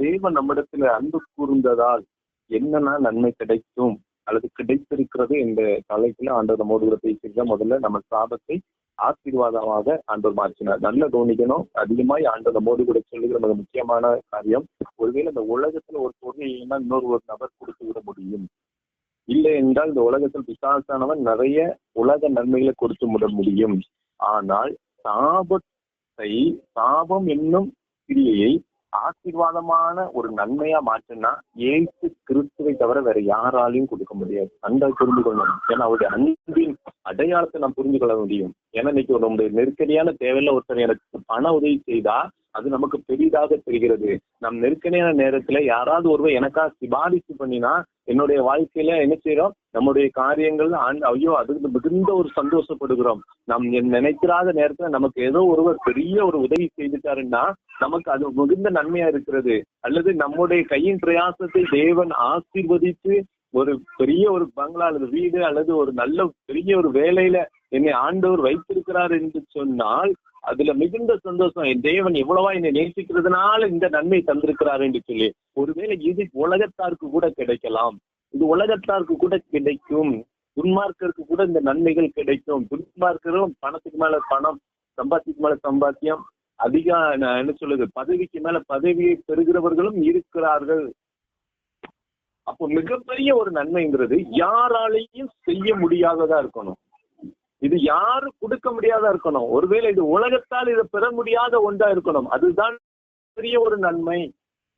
தேவன் நம்மிடத்துல அன்பு கூர்ந்ததால் என்னென்ன நன்மை கிடைக்கும் அல்லது கிடைத்திருக்கிறது இந்த தலைப்புல ஆண்டவர் நம்மோடு கூட பேசியிருக்க முதல்ல நம்ம சாபத்தை ஆசீர்வாதமாக ஆண்டவர் மாற்றினார். நல்ல தோணிக்கணும் அதிகமாய் ஆண்டவர் நம்மோடு கூட சொல்லுகிற மிக முக்கியமான காரியம் ஒருவேளை இந்த உலகத்துல ஒரு பொருள் இல்லைன்னா இன்னொரு ஒரு நபர் கொடுத்து விட முடியும். இல்லை என்றால் இந்த உலகத்தில் பிசாசானவன் நிறைய உலக நன்மைகளை கொடுத்து விட முடியும். ஆனால் சாபத்தை சாபம் என்னும் கிரியையை ஆசீர்வாதமான ஒரு நன்மையா மாற்றினா ஏசு கிறிஸ்துவை தவிர வேற யாராலையும் கொடுக்க முடியாது. அந்த புரிந்து கொள்ளணும் ஏன்னா அவருடைய அன்பின் அடையாளத்தை நாம் புரிந்து கொள்ள முடியும். ஏன்னா இன்னைக்கு நம்முடைய நெருக்கடியான தேவையில்ல ஒருத்தர் எனக்கு பண உதவி செய்தா அது நமக்கு பெரிதாக தெரிகிறது. நம் நெருக்கடியான நேரத்துல யாராவது ஒருவர் எனக்கா சிபாரிசு பண்ணினா என்னுடைய வாழ்க்கையில என்ன செய்யறோம் நம்முடைய காரியங்கள் ஆண்டு ஐயோ அதுக்கு மிகுந்த ஒரு சந்தோஷப்படுகிறோம். நாம் நினைக்கிறாத நேரத்துல நமக்கு ஏதோ ஒருவர் பெரிய ஒரு உதவி செய்துட்டாருன்னா நமக்கு அது மிகுந்த நன்மையா இருக்கிறது. அல்லது நம்முடைய கையின் பிரயாசத்தை தேவன் ஆசீர்வதித்து ஒரு பெரிய ஒரு பங்களா அல்லது வீடு அல்லது ஒரு நல்ல பெரிய ஒரு வேலையில என்னை ஆண்டவர் வைத்திருக்கிறார் என்று சொன்னால் அதுல மிகுந்த சந்தோஷம் என் தேவன் இவ்வளவா என்னை நேசிக்கிறதுனால இந்த நன்மை தந்திருக்கிறார் என்று சொல்லி ஒருவேளை இது உலகத்தாருக்கு கூட கிடைக்கலாம். இது உலகத்தாருக்கு கூட கிடைக்கும். துன்மார்க்கருக்கு கூட இந்த நன்மைகள் கிடைக்கும். துன்மார்க்கரும் பணத்துக்கு மேல பணம் சம்பாத்தியத்துக்கு மேல சம்பாத்தியம் அதிக நான் என்ன சொல்லுது பதவிக்கு மேல பதவியை பெறுகிறவர்களும் இருக்கிறார்கள். அப்போ மிகப்பெரிய ஒரு நன்மைங்கிறது யாராலையும் செய்ய முடியாததா இருக்கணும். இது யாரும் கொடுக்க முடியாதா இருக்கணும். ஒருவேளை இது உலகத்தால் இதை பெற முடியாத ஒன்றா இருக்கணும். அதுதான் பெரிய ஒரு நன்மை.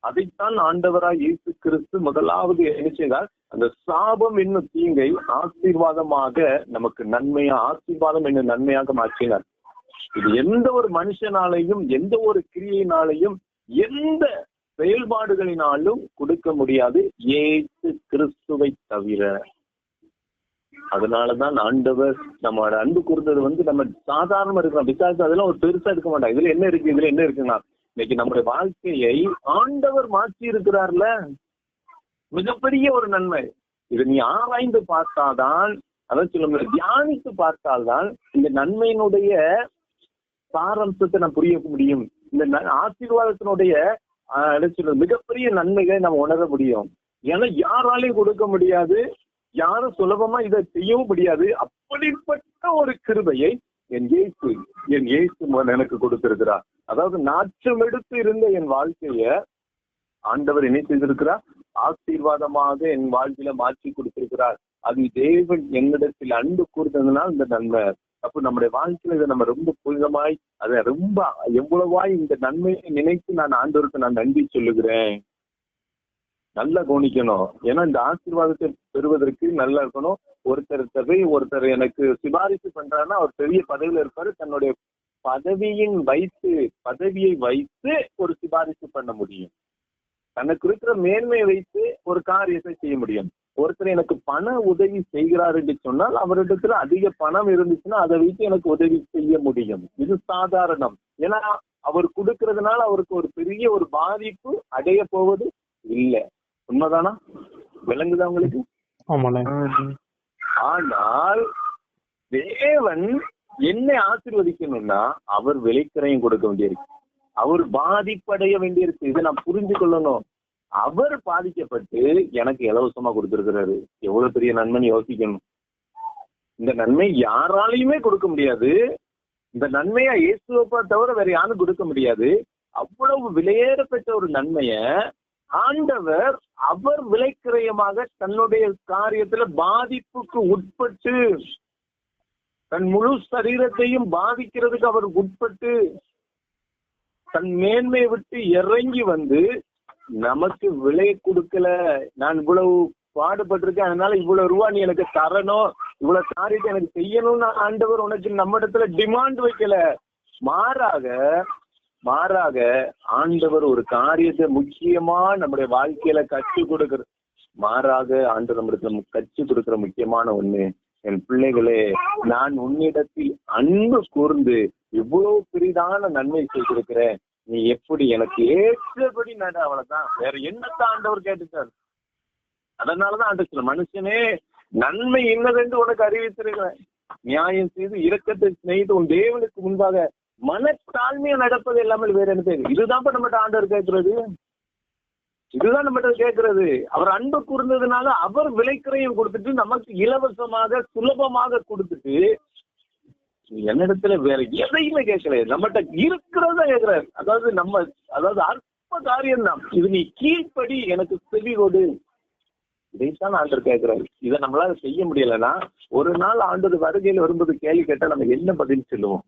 அதைத்தான் ஆண்டவராய் இயேசு கிறிஸ்து முதலாவது என்ன அந்த சாபம் என்னும் தீங்கை ஆசீர்வாதமாக நமக்கு நன்மையா ஆசீர்வாதம் என்னும் நன்மையாக மாற்றினார். இது எந்த ஒரு மனுஷனாலையும் எந்த ஒரு கிரியையினாலையும் எந்த செயல்பாடுகளினாலும் கொடுக்க முடியாது. ஏசு கிறிஸ்துவை தவிர. அதனாலதான் ஆண்டவர் நம்மளோட அன்பு கூர்ந்தது வந்து நம்ம சாதாரணமா இருக்கிறோம். விசாரிச்சு அதெல்லாம் ஒரு பெருசா இருக்க மாட்டாங்க இதுல என்ன இருக்கு? இதுல என்ன இருக்குன்னா இன்னைக்கு நம்முடைய வாழ்க்கையை ஆண்டவர் மாற்றி இருக்கிறார்ல? மிகப்பெரிய ஒரு நன்மை. இதை நீ ஆராய்ந்து பார்த்தாதான் அதான் சொல்ல தியானித்து பார்த்தால்தான் இந்த நன்மையினுடைய சாரம்சத்தை நான் புரிய முடியும். இந்த ஆசீர்வாதத்தினுடைய சொல்ல மிகப்பெரிய நன்மைகளை நம்ம உணர முடியும். ஏன்னா யாராலையும் கொடுக்க முடியாது. யாரும் சுலபமா இதை செய்யவும் முடியாது. அப்படிப்பட்ட ஒரு கிருபையை என் இயேசு என் இயேசு எனக்கு கொடுத்திருக்கிறார். அதாவது நாற்றம் எடுத்து இருந்த என் வாழ்க்கைய ஆண்டவர் என்ன செய்திருக்கிறார். ஆசீர்வாதமாக என் வாழ்க்கையில மாற்றி கொடுத்திருக்கிறார். அது தேவன் என்னிடத்தில் அன்பு கூர்ந்ததுனால் இந்த நன்மை. அப்ப நம்முடைய வாழ்க்கையில இதை நம்ம ரொம்ப புனிதமாய் அதை ரொம்ப எவ்வளவாய் இந்த நன்மையை நினைத்து நான் ஆண்டவருக்கு நான் நன்றி சொல்லுகிறேன். நல்லா கவனிக்கணும். ஏன்னா இந்த ஆசீர்வாதத்தை பெறுவதற்கு நல்லா இருக்கணும். ஒருத்தர் போய் ஒருத்தர் எனக்கு சிபாரிசு பண்றாருன்னா அவர் பெரிய பதவியில இருப்பாரு. தன்னுடைய பதவியின் வைத்து பதவியை வைத்து ஒரு சிபாரிசு பண்ண முடியும். தனக்கு இருக்கிற மேன்மையை வைத்து ஒரு காரியத்தை செய்ய முடியும். ஒருத்தர் எனக்கு பண உதவி செய்கிறார் என்று சொன்னால் அவரிடத்துல அதிக பணம் இருந்துச்சுன்னா அதை வைத்து எனக்கு உதவி செய்ய முடியும். இது சாதாரணம். ஏன்னா அவர் கொடுக்கறதுனால அவருக்கு ஒரு பெரிய ஒரு பாதிப்பு அடைய போவது இல்லை. உண்மைதானா? விளங்குதா உங்களுக்கு? ஆனால் தேவன் என்னை ஆசீர்வதிக்கணும்னா அவர் விலைக்கரையும் கொடுக்க வேண்டியிருக்கு. அவர் பாதிப்படைய வேண்டியிருக்கு. இதை நான் புரிஞ்சு கொள்ளணும். அவர் பாதிக்கப்பட்டு எனக்கு இலவசமா கொடுத்திருக்கிறாரு. எவ்வளவு பெரிய நன்மை யோசிக்கணும். இந்த நன்மை யாராலையுமே கொடுக்க முடியாது. இந்த நன்மையா இயேசுவப்பா தவிர வேற யாரும் கொடுக்க முடியாது. அவ்வளவு விலையேறப்பட்ட ஒரு நன்மைய ஆண்டவர் அவர் விலைக்கிரயமாக தன்னுடைய காரியத்துல பாதிப்புக்கு உட்பட்டு தன் முழு சரீரத்தையும் பாதிக்கிறதுக்கு அவர் உட்பட்டு தன் மேன்மையை விட்டு இறங்கி வந்து நமக்கு விலை கொடுக்கல. நான் இவ்வளவு பாடுபட்டிருக்கேன். அதனால இவ்வளவு ரூபா நீ எனக்கு தரணும். இவ்வளவு காரியத்தை எனக்கு செய்யணும்னு ஆண்டவர் உனக்கு நம்ம இடத்துல டிமாண்ட் வைக்கல. மாறாக மாறாக ஆண்டவர் ஒரு காரியத்தை முக்கியமா நம்முடைய வாழ்க்கையில கற்றுக் கொடுக்கிற மாறாக ஆண்டவர் நம்மிடத்துல கற்றுக் கொடுக்கிற முக்கியமான ஒண்ணு என் பிள்ளைகளே நான் உன்னிடத்தில் அன்பு கூர்ந்து இவ்வளவு பெரிதான நன்மை செய்திருக்கிறேன். நீ எப்படி எனக்கு ஏற்றபடி நட அவ்வளவுதான். வேற என்னத்தான் ஆண்டவர் கேட்டுட்டார் அதனாலதான் ஆண்டு மனுஷனே நன்மை என்னதென்று உனக்கு அறிவித்திருக்கிறேன். நியாயம் செய்து இரக்கத்தை செய்து உன் தேவனுக்கு முன்பாக மனத்தாழ்மையா நடப்பது இல்லாமல் வேற என்ன தெரியும் இதுதான் நம்மகிட்ட ஆண்டவர் கேட்கிறது. இதுதான் நம்மகிட்ட கேட்கறது. அவர் அன்பு கூர்ந்ததுனால அவர் விலைக்கிறையும் கொடுத்துட்டு நமக்கு இலவசமாக சுலபமாக கொடுத்துட்டு என்னிடத்துல வேற எதையுமே கேட்கல. நம்மகிட்ட இருக்கிறத கேட்கிறார். அதாவது நம்ம அதாவது அற்ப காரியம் தான். இது நீ கீழ்ப்படி எனக்கு செவி கொடு. இதைத்தான் ஆண்டர் கேட்கிறாரு. இதை நம்மளால செய்ய முடியலன்னா ஒரு நாள் ஆண்டது வருகையில் வரும்போது கேள்வி கேட்டா நம்ம என்ன பதில் சொல்லுவோம்?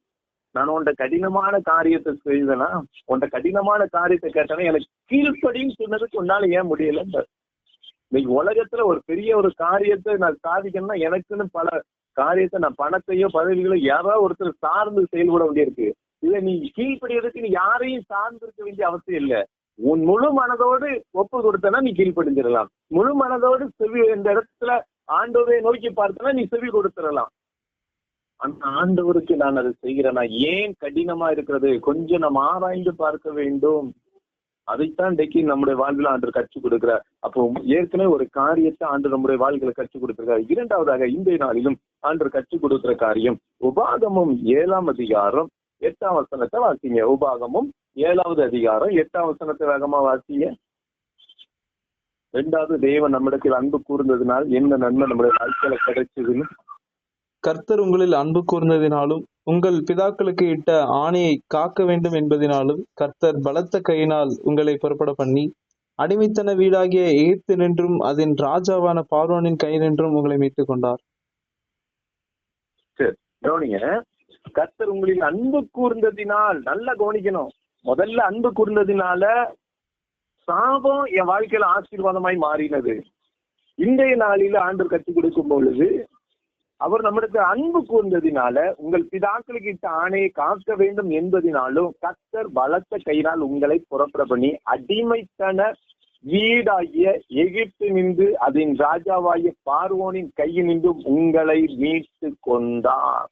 நான் உன்ட கடினமான காரியத்தை செய்தனா உன்ட கடினமான காரியத்தை கேட்டனா எனக்கு கீழ்ப்படின்னு சொன்னதுக்கு உன்னால ஏன் முடியல? இன்னைக்கு உலகத்துல ஒரு பெரிய ஒரு காரியத்தை நான் சாதிக்கணும்னா எனக்குன்னு பல காரியத்தை நான் பணத்தையோ பதவிகளோ யாரோ ஒருத்தர் சார்ந்து செயல்பட வேண்டியிருக்கு. இல்ல நீ கீழ்ப்படியதுக்கு நீ யாரையும் சார்ந்து இருக்க வேண்டிய அவசியம் இல்லை. உன் முழு மனதோடு ஒப்பு கொடுத்தனா நீ கீழ்ப்படிஞ்சிடலாம். முழு மனதோடு செவி இந்த இடத்துல ஆண்டவரை நோக்கி பார்த்தனா நீ செவி கொடுத்துடலாம். அந்த ஆண்டவருக்கு நான் அதை செய்கிறேனா? ஏன் கடினமா இருக்கிறது? கொஞ்சம் நம்ம ஆராய்ந்து பார்க்க வேண்டும். அதைத்தான் டெக்கி நம்முடைய வாழ்வில் ஆண்டு கற்றுக் கொடுக்கிறார். அப்போ ஏற்கனவே ஒரு காரியத்தை ஆண்டு நம்முடைய வாழ்களை கற்றுக் கொடுத்திருக்காரு. இரண்டாவதாக இன்றைய நாளிலும் ஆண்டு கற்றுக் கொடுக்கிற காரியம் உபாகமும் ஏழாம் அதிகாரம் எட்டாம் வசனத்தை வாசிங்க. உபாகமும் ஏழாவது அதிகாரம் எட்டாம் வசனத்தை வேகமா வாசிங்க. ரெண்டாவது தேவன் நம்மிடத்தில் அன்பு கூர்ந்ததுனால் என்ன நன்மை நம்முடைய வாழ்க்கையில கிடைச்சதுன்னு கர்த்தர் உங்களில் அன்பு கூர்ந்ததினாலும் உங்கள் பிதாக்களுக்கு இட்ட ஆணையை காக்க வேண்டும் என்பதினாலும் கர்த்தர் பலத்த கையினால் உங்களை புறப்பட பண்ணி அடிமைத்தன வீடாகிய எகிப்து நின்றும் அதன் ராஜாவான பார்வோனின் நின்றும் உங்களை மீட்டுக் கொண்டார். கர்த்தர் உங்களில் அன்பு கூர்ந்ததினால் நல்லா கவனிக்கணும். முதல்ல அன்பு கூர்ந்ததினால சாபம் என் வாழ்க்கையில ஆசீர்வாதமாய் மாறினது. இன்றைய நாளில ஆண்டு கற்றுக் கொடுக்கும் பொழுது அவர் நம்மிடத்து அன்பு கூர்ந்ததினால உங்கள் பிதாக்களுக்கு இட்ட ஆணையை காக்க வேண்டும் என்பதினாலும் கத்தர் பலத்த கையினால் உங்களை புறப்பட பண்ணி அடிமைத்தன வீடாகிய எகிப்து நின்று அதன் ராஜாவாகிய பார்வோனின் கையினின்றும் உங்களை மீட்டு கொண்டார்.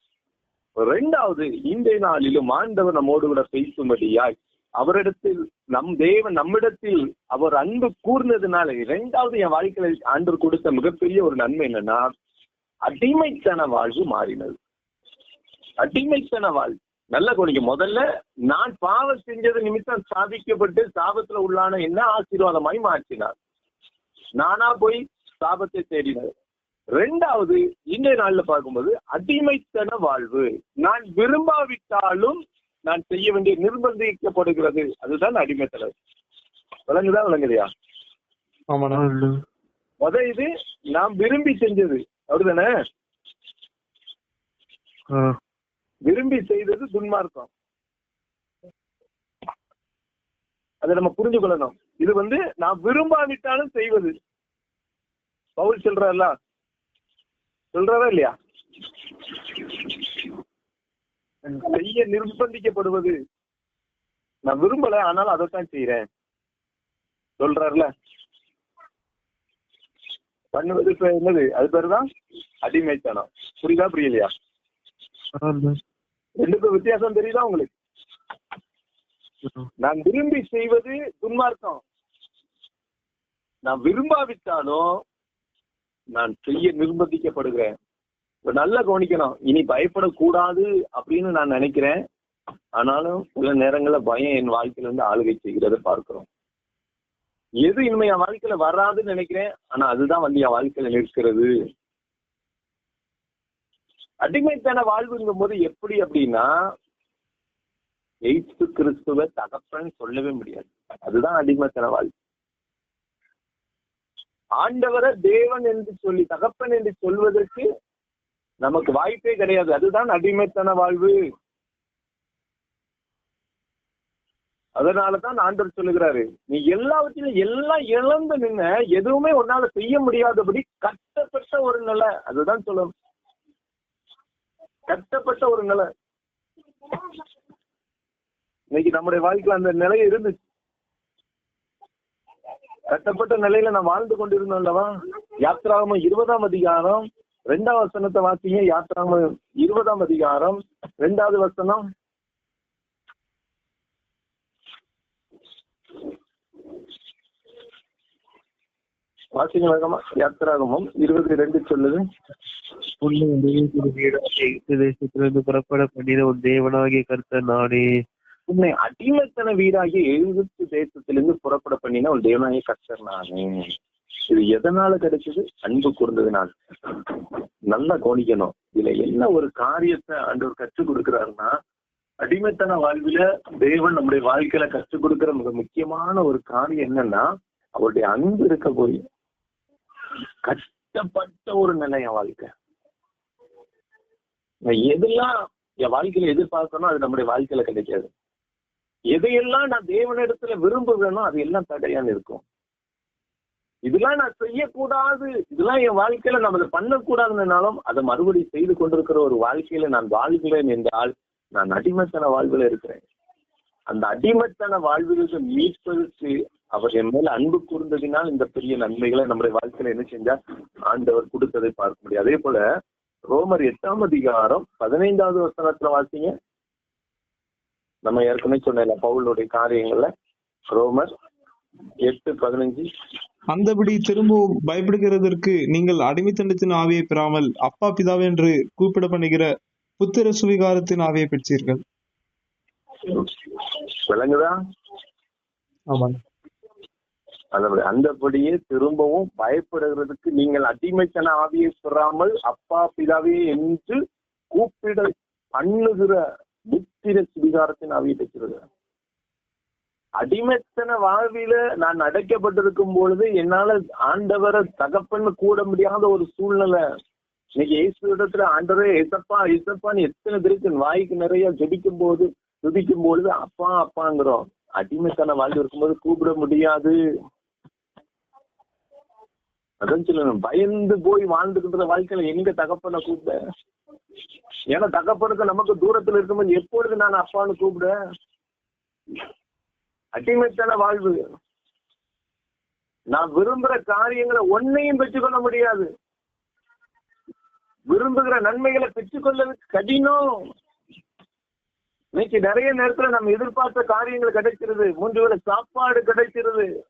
இரண்டாவது இந்த நாளிலும் ஆண்டவர் நம்மோடு கூட பேசும்படியாய் அவரிடத்தில் நம் தேவன் நம்மிடத்தில் அவர் அன்பு கூர்ந்ததுனால இரண்டாவது என் வாழ்க்கையில் ஆண்டவர் கொடுத்த மிகப்பெரிய ஒரு நன்மை என்னன்னா அடிமைத்தன வாழ்வு மாறினது. அடிமைத்தன வாழ்வு. நல்ல கவனிக்க முதல்ல நான் பாவம் செஞ்சது நிமித்தம் சாதிக்கப்பட்டு சாபத்துல உள்ளான என்ன ஆசீர்வாதமாய் மாற்றினார். நானா போய் சாபத்தை தேடினது ரெண்டாவது இன்றைய நாள்ல பார்க்கும்போது அடிமைத்தன வாழ்வு. நான் விரும்பாவிட்டாலும் நான் செய்ய வேண்டிய நிர்பந்திக்கப்படுகிறது. அதுதான் அடிமைத்தன. விளங்குதா விளங்குதையா? ஆமாண்ணா. முத இது நாம் விரும்பி செஞ்சது. அப்படிதானே? விரும்பி செய்தது துன்மார்க்கம். அதை நம்ம புரிஞ்சு கொள்ளணும் இது வந்து நான் விரும்பாவிட்டாலும் செய்வது. பவுல் சொல்றாருல? சொல்றாரா இல்லையா? செய்ய நிர்பந்திக்கப்படுவது. நான் விரும்பல ஆனாலும் அதைத்தான் செய்யறேன் சொல்றாருல? பண்ணுவது இப்ப என்னது? அது பேர் தான் அடிமைத்தனம் புரியுதா புரியலையா? ரெண்டு பேர் வித்தியாசம் தெரியுதா உங்களுக்கு? நான் விரும்பி செய்வது துன்மார்க்கம். நான் விரும்பாவிட்டாலும் நான் செய்ய நிர்பந்திக்கப்படுகிறேன். நல்லா கவனிக்கணும். இனி பயப்படக்கூடாது அப்படின்னு நான் நினைக்கிறேன். ஆனாலும் சில நேரங்கள்ல பயம் என் வாழ்க்கையில இருந்து ஆளுகை செய்கிறத பார்க்கிறோம். எது இனிமே என் வாழ்க்கையில வராதுன்னு நினைக்கிறேன். ஆனா அதுதான் வந்து என் வாழ்க்கையில நிற்கிறது. அடிமைத்தான வாழ்வுங்கும் போது எப்படி அப்படின்னா எய்த்து கிறிஸ்துவ தகப்பன் சொல்லவே முடியாது. அதுதான் அடிமைத்தன வாழ்வு ஆண்டவரை தேவன் என்று சொல்லி தகப்பன் என்று சொல்வதற்கு நமக்கு வாய்ப்பே கிடையாது. அதுதான் அடிமைத்தன வாழ்வு. அதனாலதான் ஆண்டவர் சொல்லுகிறாரு நீ எல்லாவற்றிலும் எல்லாம் இழந்து நின்ன எதுவுமே உன்னால செய்ய முடியாதபடி கட்டப்பட்ட ஒரு நிலை. அதுதான் சொல்லணும். கட்டப்பட்ட ஒரு நிலை. இன்னைக்கு நம்முடைய வாழ்க்கையில அந்த நிலை இருந்துச்சு. கட்டப்பட்ட நிலையில நான் வாழ்ந்து கொண்டிருந்தோம் அல்லவா? யாத்ராம இருபதாம் அதிகாரம் ரெண்டாம் வசனத்தை வாசிங்க. யாத்ராம இருபதாம் அதிகாரம் ரெண்டாவது வசனம். வாசிங்க வேகமா. யாத்திராகமம் இருபது ரெண்டு சொல்லுது. வீடாகிய எகிப்து தேசத்திலிருந்து புறப்பட பண்ணின உன் தேவனாகிய கர்த்தர் நானே. உன்னை அடிமைத்தன வீடாகிய எழுபத்து தேசத்திலிருந்து புறப்பட பண்ணின ஒரு தேவனாய கர்த்தர் நானே. இது எதனால கிடைச்சது? அன்பு கூர்ந்ததுனால. நல்லா கவனிக்கணும். இதுல என்ன ஒரு காரியத்தை ஆண்டவர் கற்றுக் கொடுக்கிறாருன்னா அடிமைத்தன வாழ்வில தேவன் நம்முடைய வாழ்க்கையில கற்றுக் கொடுக்கிற மிக முக்கியமான ஒரு காரியம் என்னன்னா அவருடைய அன்பு இருக்க போய் கஷ்டப்பட்ட ஒரு நிலை என் வாழ்க்கை. நான் எதெல்லாம் என் வாழ்க்கையில எதிர்பார்க்கணும் அது நம்முடைய வாழ்க்கையில கிடைக்காது. எதையெல்லாம் நான் தேவனிடத்துல விரும்புவேனோ அது எல்லாம் தடையான்னு இருக்கும். இதெல்லாம் நான் செய்யக்கூடாது இதெல்லாம் என் வாழ்க்கையில நம்ம அதை பண்ணக்கூடாதுன்னாலும் அதை மறுபடியும் செய்து கொண்டிருக்கிற ஒரு வாழ்க்கையில நான் வாழ்கிறேன் என்றால் நான் அடிமத்தன வாழ்வில் இருக்கிறேன். அந்த அடிமத்தன வாழ்விலிருந்து மீட்பதற்கு அவர் என் மேல அன்பு கூர்ந்ததினால் இந்த பெரிய நன்மைகளை நம்முடைய வாழ்க்கையில என்ன செஞ்சா ஆண்டவர் கொடுத்ததை பார்க்க முடியும். அதே போல ரோமர் எட்டாம் அதிகாரம் பதினைந்தாவது வசனத்துல வாசிங்க. நம்ம ஏற்கனவே சொன்ன பவுலுடைய காரியங்கள்ல ரோமர் எட்டு பதினஞ்சு. அந்தபடி திரும்பவும் பயப்படுகிறதற்கு நீங்கள் அடிமைத்தனத்தின் ஆவியை பெறாமல் அப்பா பிதாவே என்று கூப்பிட பண்ணுகிற புத்திர சுவிகாரத்தின் ஆவியை பெற்றீர்கள். விளங்குதா? ஆமாங்க. அதபடி அந்தபடியே திரும்பவும் பயப்படுகிறதுக்கு நீங்கள் அடிமைத்தன ஆவியை பெறாமல் அப்பா பிதாவே என்று கூப்பிட பண்ணுகிற புத்திர சுவிகாரத்தின் ஆவியை பெற்றது அடிமைத்தன வாழ்வில நான் அடைக்கப்பட்டிருக்கும் பொழுது என்னால ஆண்டவரை தகப்பன்னு கூட முடியாத ஒரு சூழ்நிலை. இன்னைக்கு இயேசு இடத்துல ஆண்டவரே இசப்பா இசப்பான்னு எத்தனை பேருக்கு வாய்க்கு நிறைய ஜெபிக்கும் போது துதிக்கும் பொழுது அப்பா அப்பாங்கிறோம். அடிமைத்தன வாழ்வு இருக்கும்போது கூப்பிட முடியாது. அதான் சொல்லணும் பயந்து போய் வாழ்ந்துகின்ற வாழ்க்கையில எங்க தகப்பனை கூப்பிட? ஏன்னா தகப்பனுக்கு நமக்கு தூரத்துல இருக்கும்போது எப்பொழுது நான் அப்பான்னு கூப்பிட? அடிமைத்தன வாழ்வு. நான் விரும்புற காரியங்களை ஒன்னையும் பெற்றுக்கொள்ள முடியாது. விரும்புகிற நன்மைகளை பெற்றுக்கொள்வது கடினம். இன்னைக்கு நிறைய நேரத்துல நம்ம எதிர்பார்த்த காரியங்கள் கிடைக்கிறது. மூன்று வேளை சாப்பாடு கிடைக்கிறது.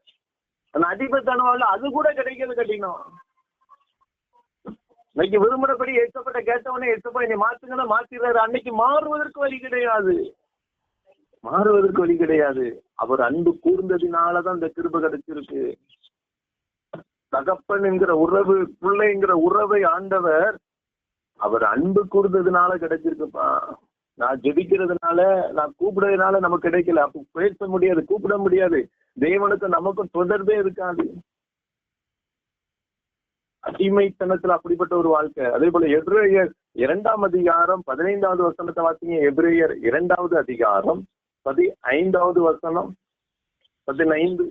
அந்த அடிமைத்தன அது கூட கிடைக்கிறது கடினம். இன்னைக்கு விரும்புறபடி ஏற்றப்பட்ட கேட்டவனே ஏற்றப்பா என்னை மாத்துங்கன்னா மாத்திடுறாரு. அன்னைக்கு மாறுவதற்கு வழி கிடையாது. மாறுவதற்கு வழி கிடையாது. அவர் அன்பு கூர்ந்ததினாலதான் இந்த கிருப கிடைச்சிருக்கு. தகப்பன் என்கிற உறவு பிள்ளைங்கிற உறவை ஆண்டவர் அவர் அன்பு கூர்ந்ததுனால கிடைச்சிருக்குப்பா. நான் ஜெபிக்கிறதுனால நான் கூப்பிடுறதுனால நமக்கு கிடைக்கல. அப்ப பேச முடியாது கூப்பிட முடியாது. தேவனுக்கு நமக்கும் தொடர்பே இருக்காது. அடிமைத்தனத்துல அப்படிப்பட்ட ஒரு வாழ்க்கை. அதே போல எப்ரேயர் இரண்டாம் அதிகாரம் பதினைந்தாவது வசனத்தை வாசிங்க. எப்ரேயர் இரண்டாவது அதிகாரம் பதி ஐந்தாவது வசனம் பதினைந்து.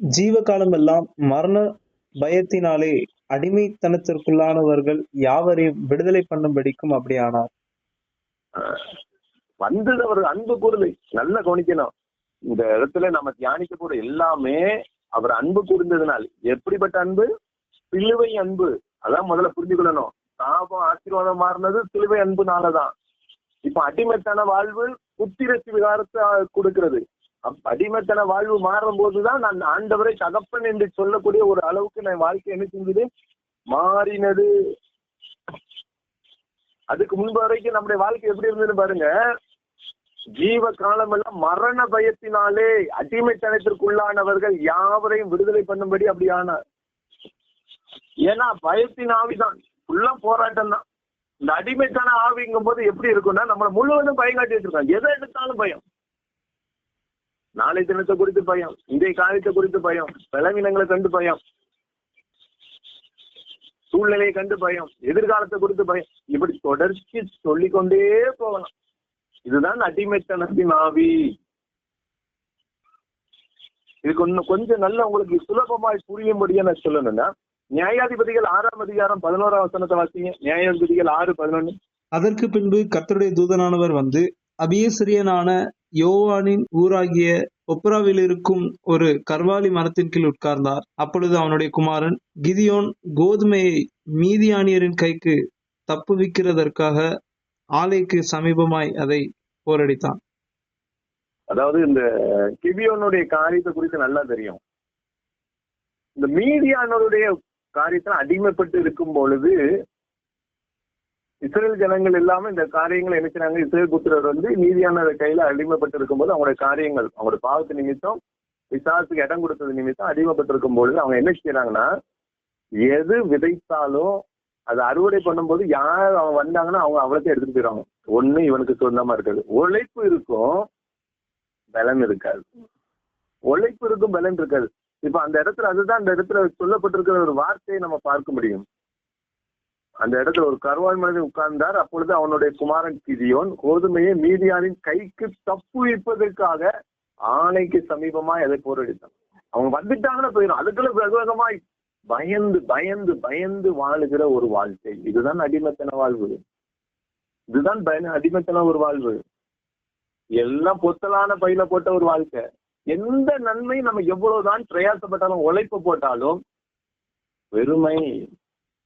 ஜீவகாலம் எல்லாம் மரண பயத்தினாலே அடிமைத்தனத்திற்குள்ளானவர்கள் யாவரையும் விடுதலை பண்ணும்படிக்கும் அப்படியானார். வந்தது அவர் அன்பு கூறுதல் நல்லா கவனிக்கணும். இந்த இடத்துல நம்ம தியானிக்க போற எல்லாமே அவர் அன்பு கூர்ந்ததுனால். எப்படிப்பட்ட அன்பு? சிலுவை அன்பு. அதான் முதல்ல புரிஞ்சு கொள்ளணும் சாபம் ஆசீர்வாதம் மாறினது சிலுவை அன்புனாலதான். இப்ப அடிமைத்தன வாழ்வு புத்திரசி விகாரத்தை கொடுக்கிறது. அப்- அடிமைத்தன வாழ்வு மாறும் போதுதான் நான் ஆண்டவரை தகப்பன் என்று சொல்லக்கூடிய ஒரு அளவுக்கு நான் வாழ்க்கை என்ன செஞ்சது மாறினது. அதுக்கு முன்பு வரைக்கும் நம்முடைய வாழ்க்கை எப்படி இருந்ததுன்னு பாருங்க. ஜீவ காலம் எல்லாம் மரண பயத்தினாலே அடிமைத்தனத்திற்குள்ளானவர்கள் யாவரையும் விடுதலை பண்ணும்படி அப்படி ஆனார். ஏன்னா பயத்தின் ஆவிதான். ஃபுல்லா போராட்டம் தான். இந்த அடிமைத்தன ஆவிங்கும் போது எப்படி இருக்கும்னா நம்மளை முழுவதும் பயம் காட்டி வச்சிருக்காங்க. எதை எடுத்தாலும் பயம். நாளை தினத்தை குறித்து பயம். இன்றைய காலத்தை குறித்து பயம். பலவீனங்களை கண்டு பயம். சூழ்நிலையை கண்டு பயம். எதிர்காலத்தை குறித்து பயம். இப்படி தொடர்ச்சி சொல்லிக்கொண்டே போகலாம். இதுதான் அடிமைத்தனத்தின் ஆவி இதுக்கு இன்னும் கொஞ்சம் நல்ல உங்களுக்கு சுலபமாய் புரியும்படியா நான் சொல்லணும்னா நியாயாதிபதிகள் ஆறாம் அதிகாரம் பதினோராம் வசனத்தை வாசிங்க. நியாயாதிபதிகள் ஆறு பதினொன்னு. அதற்கு பின்பு கத்தருடைய தூதனானவர் வந்து அபியசிரியனான யோவானின் ஊராகிய ஒப்ராவில் இருக்கும் ஒரு கர்வாலி மரத்தின் கீழ் உட்கார்ந்தார். அப்பொழுது அவனுடைய குமாரன் கிதியோன் கோதுமையை மீதியானியரின் கைக்கு தப்புவிக்கிறதற்காக ஆலைக்கு சமீபமாய் அதை போரடித்தான். அதாவது இந்த கிவியோனுடைய காரியத்தை குறித்து நல்லா தெரியும். இந்த மீதியானவருடைய காரியத்தில் அடிமைப்பட்டு இருக்கும் பொழுது இஸ்ரேல் ஜனங்கள் இல்லாம இந்த காரியங்களை என்ன இஸ்ரேல் புத்திரர் வந்து நீதியான கையில அடிமைப்பட்டு இருக்கும்போது அவங்களுடைய காரியங்கள் அவங்களோட பாவத்து நிமித்தம் விசாரத்துக்கு இடம் கொடுத்தது நிமித்தம் அடிமைப்பட்டிருக்கும் பொழுது அவங்க என்ன செய்யறாங்கன்னா எது விதைத்தாலும் அது அறுவடை பண்ணும்போது யார் அவன் வந்தாங்கன்னா அவங்க அவ்வளோத்தையும் எடுத்துட்டு போயிடுவாங்க. ஒண்ணு இவனுக்கு சொந்தமா இருக்காது. உழைப்பு இருக்கும் பலன் இருக்காது. உழைப்பு இருக்கும் பலன் இருக்காது. இப்ப அந்த இடத்துல அதுதான் அந்த இடத்துல சொல்லப்பட்டிருக்கிற ஒரு வார்த்தையை நம்ம பார்க்க முடியும். அந்த இடத்துல ஒரு கருவான் மனிதன் உட்கார்ந்தார். அப்பொழுது அவனுடைய குமாரன் கிதியோன் கோதுமையை மீதியானின் கைக்கு தப்புவிப்பதற்காக ஆணைக்கு சமீபமா எதை போரடித்தான். அவங்க வந்துட்டாங்கன்னா போயிடும். அதுக்குள்ள வெகு பயந்து பயந்து பயந்து வாழுகிற ஒரு வாழ்க்கை. இதுதான் அடிமைத்தன வாழ்வு. இதுதான் பய அடிமைத்தன ஒரு வாழ்வு. எல்லாம் பொத்தலான பையில போட்ட ஒரு வாழ்க்கை. எந்த நன்மை நம்ம எவ்வளவுதான் பிரயாசப்பட்டாலும் உழைப்பு போட்டாலும் வெறுமை.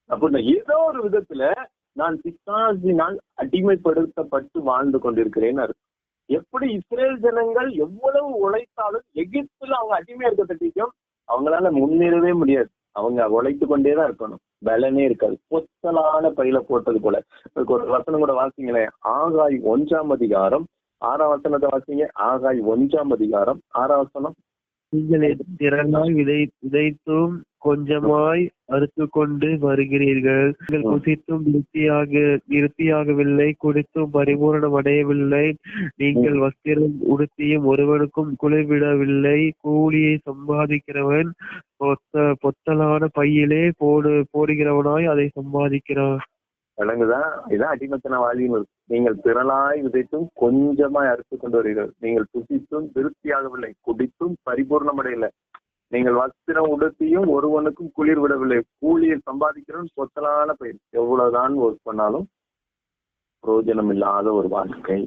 அப்படின்னா ஏதோ ஒரு விதத்துல நான் பிசாசினால் அடிமைப்படுத்தப்பட்டு வாழ்ந்து கொண்டிருக்கிறேன்னு அர்த்தம். எப்படி இஸ்ரேல் ஜனங்கள் எவ்வளவு உழைத்தாலும் எகிப்துல அவங்க அடிமையா இருக்கத்தட்டிக்கும் அவங்களால முன்னேறவே முடியாது. அவங்க உழைத்து கொண்டேதான் இருக்கணும். பலனே இருக்காது. பொத்தலான பையில போட்டது போல. ஒரு வசனம் கூட வாசிங்களேன் ஆகாய் ஒன்றாம் அதிகாரம். ஆறாம் வசனத்தை வாசிங்க. ஆகாய் ஒன்றாம் அதிகாரம். ஆறாம் வசனம். நீங்கள் திறனாய் விதை விதைத்தும் கொஞ்சமாய் அறுத்து கொண்டு வருகிறீர்கள். நீங்கள் புசித்தும் திருப்தியாக திருப்தியாகவில்லை குடித்தும் பரிபூரணம் அடையவில்லை. நீங்கள் வஸ்திரம் உடுத்தியும் ஒருவனுக்கும் குளிர்விடவில்லை கூலியை சம்பாதிக்கிறவன் பொத்த பொத்தலான பையிலே போடு போடுகிறவனாய் அதை சம்பாதிக்கிறான். விலங்குதான் இதான் அடிமத்தன வாழ்வின் நீங்கள் திரளாய் விதைத்தும் கொஞ்சமாய் அறுத்து கொண்டு வருகிறீர்கள். நீங்கள் புசித்தும் திருப்தியாகவில்லை குடித்தும் பரிபூர்ணமடையல. நீங்கள் வஸ்திரம் உடுத்தியும் ஒருவனுக்கும் குளிர் விடவில்லை. கூலியை சம்பாதிக்கிறவன் சொத்தலான பயிர் எவ்வளவுதான் ஒர்க் பண்ணாலும் பிரயோஜனம் இல்லாத ஒரு வாழ்க்கை.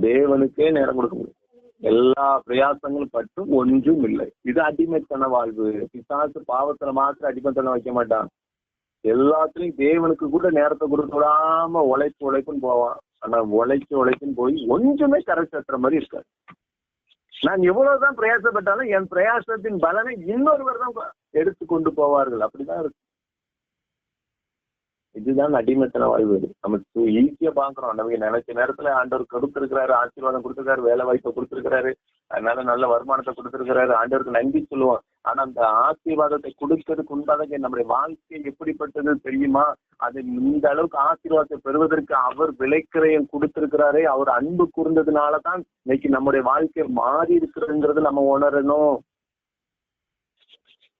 தேவனுக்கே நேரம் கொடுக்க முடியும். எல்லா பிரயாசங்களும் பட்டும் ஒன்றும் இல்லை. இது அடிமைத்தன வாழ்வு. பிசாசு பாவத்துல மாத்திரம் அடிமைத்தனம் வைக்க மாட்டான். எல்லாத்துலயும் தேவனுக்கு கூட நேரத்தை கொடுக்க விடாம உழைப்பு உழைப்புன்னு போவான். ஆனா உழைச்சு உழைப்புன்னு போய் ஒன்றுமே கரை சத்துற மாதிரி இருக்காது. நான் எவ்வளவுதான் பிரயாசப்பட்டாலும் என் பிரயாசத்தின் பலனை இன்னொருவர் தான் எடுத்து கொண்டு போவார்கள். அப்படிதான் இருக்கு. இதுதான் அடிமைத்தன வாழ்வு நம்ம ஈஸியா பாக்குறோம். நமக்கு நினைச்ச நேரத்துல ஆண்டவர் கொடுத்திருக்கிறாரு ஆசீர்வாதம் கொடுத்திருக்காரு வேலை வாய்ப்பை கொடுத்திருக்கிறாரு. அதனால நல்ல வருமானத்தை கொடுத்திருக்கிறாரு. ஆண்டவருக்கு நன்றி சொல்லுவோம். ஆனா அந்த ஆசீர்வாதத்தை கொடுக்கறதுக்கு உண்டாக நம்முடைய வாழ்க்கை எப்படிப்பட்டது தெரியுமா? அது இந்த அளவுக்கு ஆசீர்வாதத்தை பெறுவதற்கு அவர் விலைக்கிரயம் கொடுத்திருக்கிறாரே. அவர் அன்பு கூர்ந்ததுனாலதான் இன்னைக்கு நம்முடைய வாழ்க்கை மாறி இருக்கிறதுங்கிறது நம்ம உணரணும்.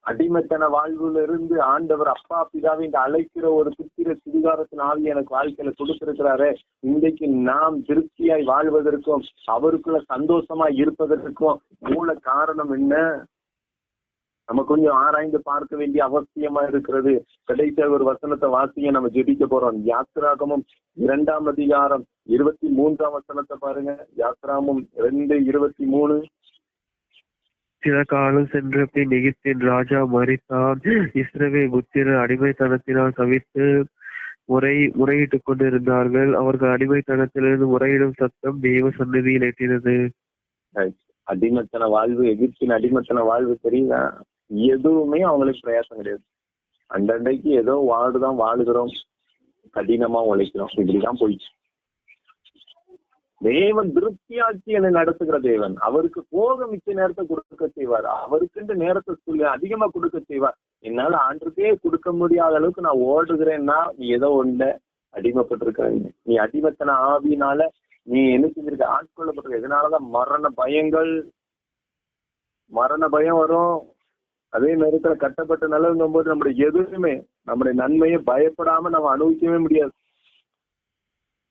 அடிமைத்தன வாழ்வுல இருந்து ஆண்டவர் அப்பா பிதாவை இந்த அழைக்கிற ஒரு சித்திர சுதிகாரத்தின் ஆவி எனக்கு வாழ்க்கையில கொடுத்திருக்கிறாரு. இன்றைக்கு நாம் திருப்தியாய் வாழ்வதற்கும் அவருக்குள்ள சந்தோஷமா இருப்பதற்கும் மூல காரணம் என்ன? நம்ம கொஞ்சம் ஆராய்ந்து பார்க்க வேண்டிய அவசியமா இருக்கிறது. கிடைத்த ஒரு வசனத்தை வாசிய நம்ம ஜெபிக்க போறோம். யாத்திராகமும் இரண்டாம் அதிகாரம் இருபத்தி மூன்றாம் வசனத்தை பாருங்க. யாத்ராமும் ரெண்டு இருபத்தி மூணு. சில காலம் சென்ற பின் எகிப்தின் ராஜா மரித்தான். இஸ்ரவே புத்திரர் அடிமைத்தனத்தினால் தவிர்த்து முறை முறையிட்டுக் கொண்டிருந்தார்கள். அவர்கள் அடிமைத்தனத்திலிருந்து முறையிடும் சத்தம் தெய்வ சந்நிதியில் எட்டினது அடிமத்தன வாழ்வு எகிப்தின் அடிமத்தன வாழ்வு தெரியுதா? எதுவுமே அவங்களுக்கு பிரயாசம் கிடையாது. அண்டண்டைக்கு ஏதோ வாடுதான் வாழுகிறோம். கடினமா உழைக்கிறோம். இப்படிதான் போயிடுச்சு. தேவன் திருப்தியாக்கி என்னை நடத்துகிற தேவன். அவருக்கு போக மிச்ச நேரத்தை கொடுக்க செய்வார். அவருக்குன்ற நேரத்தை சொல்லி அதிகமா கொடுக்க செய்வார். என்னால ஆண்டுக்கே கொடுக்க முடியாத அளவுக்கு நான் ஓடுகிறேன்னா நீ ஏதோ ஒண்ணு அடிமைப்பட்டிருக்க நீ அடிமத்தன ஆவினால நீ என்ன செஞ்சிருக்க? ஆட்கொள்ளப்பட்டிருக்க. இதனாலதான் மரண பயங்கள் மரண பயம் வரும். அதே நேரத்துல கட்டப்பட்ட நிலவுங்கும் போது நம்முடைய எதுவுமே நம்முடைய நன்மையை பயப்படாம நம்ம அனுபவிக்கவே முடியாது.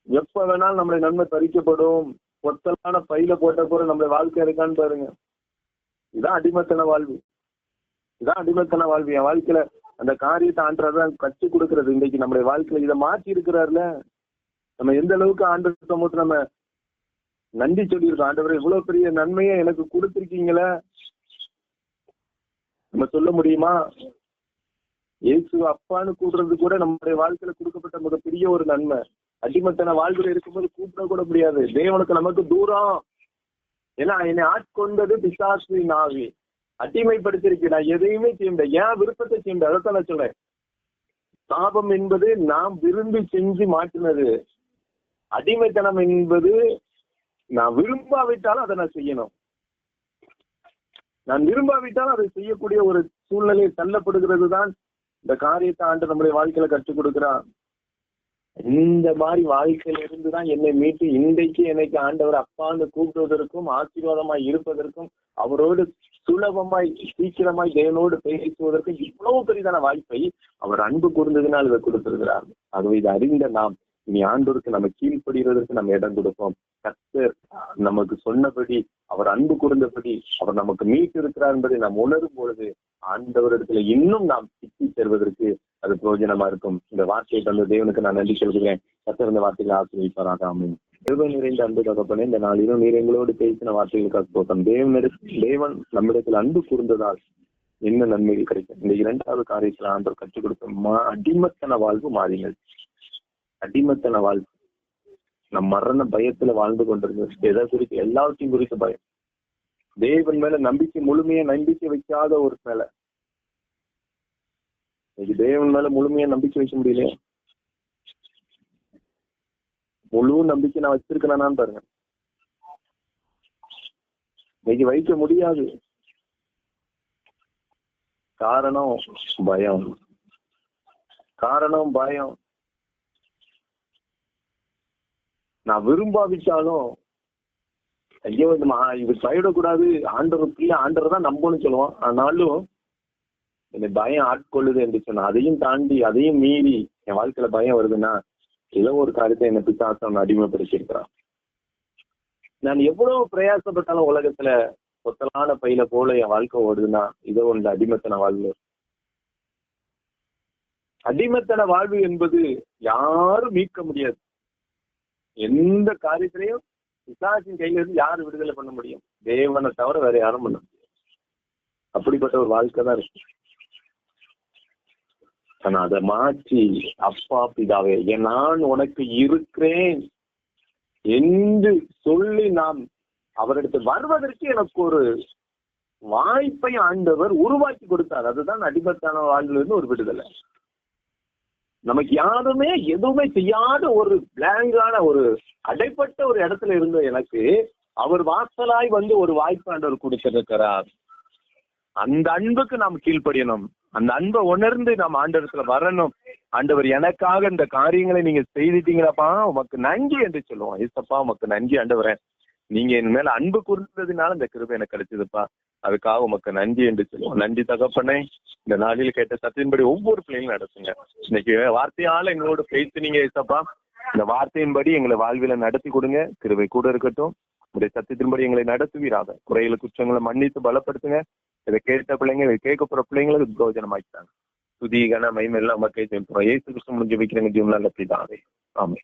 எப்ப வேணாலும் நம்முடைய நன்மை பறிக்கப்படும். பொத்தலான பையில போட்ட போற நம்முடைய வாழ்க்கை இருக்கான்னு பாருங்க. இதான் அடிமத்தன வாழ்வு. இதான் அடிமத்தன வாழ்வு. என் வாழ்க்கையில அந்த காரியத்தை ஆண்டதான் கற்றுக் கொடுக்கறது. இன்னைக்கு நம்முடைய வாழ்க்கையில இதை மாற்றி இருக்கிறார்ல. நம்ம எந்த அளவுக்கு ஆண்டு நம்ம நன்றி சொல்லியிருக்கோம். ஆண்டவரை இவ்வளவு பெரிய நன்மையை எனக்கு கொடுத்துருக்கீங்களே. நம்ம சொல்ல முடியுமா? இயேசு அப்பான்னு கூடுறது கூட நம்முடைய வாழ்க்கையில கொடுக்கப்பட்ட மிகப்பெரிய ஒரு நன்மை. அடிமத்தன வாழ்க்கையில இருக்கும்போது கூப்பிட கூட முடியாது. தேவனுக்கு நமக்கு தூரம். ஏன்னா என்னை ஆட்கொண்டது பிசாசு நாவி அடிமைப்படுத்திருக்கு நான் எதையுமே செய்ய முடியாது என் விருப்பத்தை செய்ய முடியாது அதைத்தான் நான் சொல்றேன். சாபம் என்பது நாம் விரும்பி செஞ்சு மாற்றினது. அடிமைத்தனம் என்பது நான் விரும்பாவிட்டாலும் அதை நான் செய்யணும். நான் விரும்பாவிட்டால் அதை செய்யக்கூடிய ஒரு சூழ்நிலை தள்ளப்படுகிறது தான் இந்த காரியத்தை ஆண்டு நம்முடைய வாழ்க்கையில கற்றுக் கொடுக்கிறான் இந்த மாதிரி வாழ்க்கையில இருந்து தான் என்னை மீட்டு இன்றைக்கு என்னைக்கு ஆண்டவர் அப்பான்னு கூப்பிடுவதற்கும் ஆசீர்வாதமாய் இருப்பதற்கும் அவரோடு சுலபமாய் சீக்கிரமாய் தேவனோடு பேசுவதற்கும் இவ்வளவு பெரிதான வாய்ப்பை அவர் அன்பு கூர்ந்ததினால் இதை கொடுத்திருக்கிறார். ஆகவே இது அறிந்த நாம் இனி ஆண்டோருக்கு நம்ம கீழ்ப்படுகிறதற்கு நம்ம இடம் கொடுப்போம். கர்த்தர் நமக்கு சொன்னபடி அவர் அன்பு கூர்ந்தபடி அவர் நமக்கு மீட்டு இருக்கிறார் என்பதை நாம் உணரும் பொழுது ஆண்டவரிடத்துல இன்னும் நாம் சிக்கி செல்வதற்கு அது பிரயோஜனமா இருக்கும். இந்த வார்த்தையை தந்த தேவனுக்கு நான் நன்றி சொல்கிறேன். கர்த்தர் இந்த வார்த்தைகளை ஆசிரியப்பாராக அமையும் தேவன் நிறைந்த அன்பு தகப்பனே இந்த நாளிலும் நீர் எங்களோடு பேசின வார்த்தைகளுக்காக போட்டோம் தேவனிடத்தில் தேவன் நம்மிடத்தில் அன்பு கூர்ந்ததால் என்ன நன்மைகள் கிடைக்கும்? இந்த இரண்டாவது காரியத்தில் ஆண்டவர் கற்றுக் கொடுத்த அடிமத்தன வாழ்வு மாறினது அடிமத்தன வாழ்க்கை நம் மரண பயத்துல வாழ்ந்து கொண்டிருந்த எதை குறித்து எல்லாத்தையும் குறித்து பயம். தேவன் மேல நம்பிக்கை முழுமையா நம்பிக்கை வைக்காத ஒரு மேல இன்னைக்கு தேவன் மேல முழுமையா நம்பிக்கை வைக்க முடியலையா. முழு நம்பிக்கை நான் வச்சிருக்கேனான்னு பாருங்க. இன்னைக்கு வைக்க முடியாது. காரணம் பயம். காரணம் பயம். நான் விரும்பாவிட்டாலும் ஐயோ இந்த மகா இவர் பயிடக்கூடாது ஆண்டவர் பிள்ளை ஆண்டவர் தான் நம்பணும்னு சொல்லுவான். ஆனாலும் என்னை பயம் ஆட்கொள்ளுது என்று சொன்னா அதையும் தாண்டி அதையும் மீறி என் வாழ்க்கையில பயம் வருதுன்னா ஏதோ ஒரு காரியத்தை என்னை பிசாசம் அடிமைப்படுத்தியிருக்கிறான். நான் எவ்வளவு பிரயாசப்பட்டாலும் உலகத்துல கொத்தலான பையில போல என் வாழ்க்கை ஓடுதுன்னா இதோ ஒன்று அடிமத்தன வாழ்வு. அடிமத்தன வாழ்வு என்பது யாரும் மீட்க முடியாது. எந்த காரியத்திலையும் பிசாசின் கையில இருந்து யாரு விடுதலை பண்ண முடியும்? தேவனை தவிர வேற யாரும் பண்ண முடியாது. அப்படிப்பட்ட ஒரு வாழ்க்கை தான் இருக்கு. ஆனா அதை மாற்றி அப்பா பிதாவே நான் உனக்கு இருக்கிறேன் என்று சொல்லி நாம் அவரிடத்து வருவதற்கு எனக்கு ஒரு வாய்ப்பை ஆண்டவர் உருவாக்கி கொடுத்தார். அதுதான் அடிபத்தான வாழ்வில் இருந்து ஒரு விடுதலை. நமக்கு யாருமே எதுவுமே செய்யாத ஒரு பிளாங்கான ஒரு அடைப்பட்ட ஒரு இடத்துல இருந்த எனக்கு அவர் வாசலாய் வந்து ஒரு வாய்ப்பு ஆண்டவர் கொடுத்திருக்கிறார். அந்த அன்புக்கு நாம் கீழ்ப்படியணும். அந்த அன்பை உணர்ந்து நாம் ஆண்டவரத்துல வரணும். ஆண்டவர் எனக்காக இந்த காரியங்களை நீங்க செய்துட்டீங்களப்பா உமக்கு நன்றி என்று சொல்லுவோம். ஏசப்பா உமக்கு நன்றி ஆண்டவரேன் நீங்க என் மேல அன்பு கூர்ந்ததுனால இந்த கிருபை எனக்கு கிடைச்சதுப்பா. அதுக்காக உமக்கு நன்றி என்று சொல்லுவோம் நன்றி தகப்பனே இந்த நாளில் கேட்ட சத்தியின்படி ஒவ்வொரு பிள்ளைங்களும் நடத்துங்க. இன்னைக்கு வார்த்தையால எங்களோட பேசுனீங்க ஏசப்பா இந்த வார்த்தையின்படி எங்களை வாழ்வில நடத்தி கொடுங்க கிருவை கூட இருக்கட்டும். உடைய சத்தியத்தின்படி எங்களை நடத்துவீராக. குறைகளை குற்றங்களை மன்னித்து பலப்படுத்துங்க. இதை கேட்ட பிள்ளைங்க இதை கேட்க போற பிள்ளைங்களுக்கு ஆயிட்டாங்க துதி கன மகிமை எல்லாம் மக்கள் ஏசு கிருஷ்ணன் முடிஞ்சு வைக்கிறேங்க ஜீவனால பிதாவே. ஆமே